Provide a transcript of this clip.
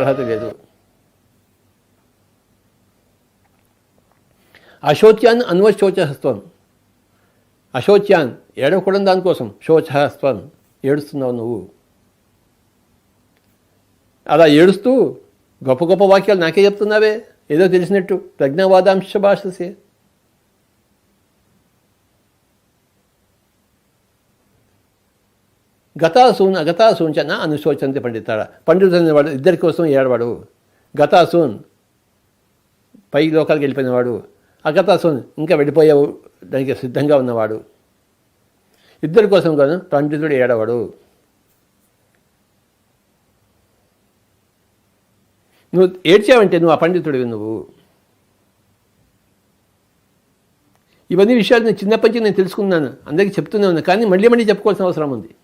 అర్హత లేదు. అశోచ్యాన్ అన్వశోచహస్త్వం అశోచ్యాన్ ఏడవకూడదు దానికోసం శోచహస్త్వం. ఏడుస్తున్నావు నువ్వు. అలా ఏడుస్తూ గొప్ప గొప్ప వాక్యాలు నాకే చెప్తున్నావే? ఏదో తెలిసినట్టు ప్రజ్ఞావాదాంశ భాషసే. గతాసూన్ అగతాసూన్ చన నా అనుశోచంతి పండితాడ. పండితుడైన వాడు ఇద్దరి కోసం ఏడవాడు. గతాసూన్ పై లోకాలకు వెళ్ళిపోయినవాడు. అగతాసూన్ ఇంకా వెళ్ళిపోయే దానికి సిద్ధంగా ఉన్నవాడు. ఇద్దరి కోసం కాదు పండితుడు ఏడవాడు. నువ్వు ఏడ్చావంటే నువ్వు ఆ పండితుడివి నువ్వు. ఇవన్నీ విషయాలు నేను చిన్నప్పటి నుంచి నేను తెలుసుకున్నాను. అందరికీ చెప్తూనే ఉన్నాను. కానీ మళ్ళీ మళ్ళీ చెప్పుకోవాల్సిన అవసరం ఉంది.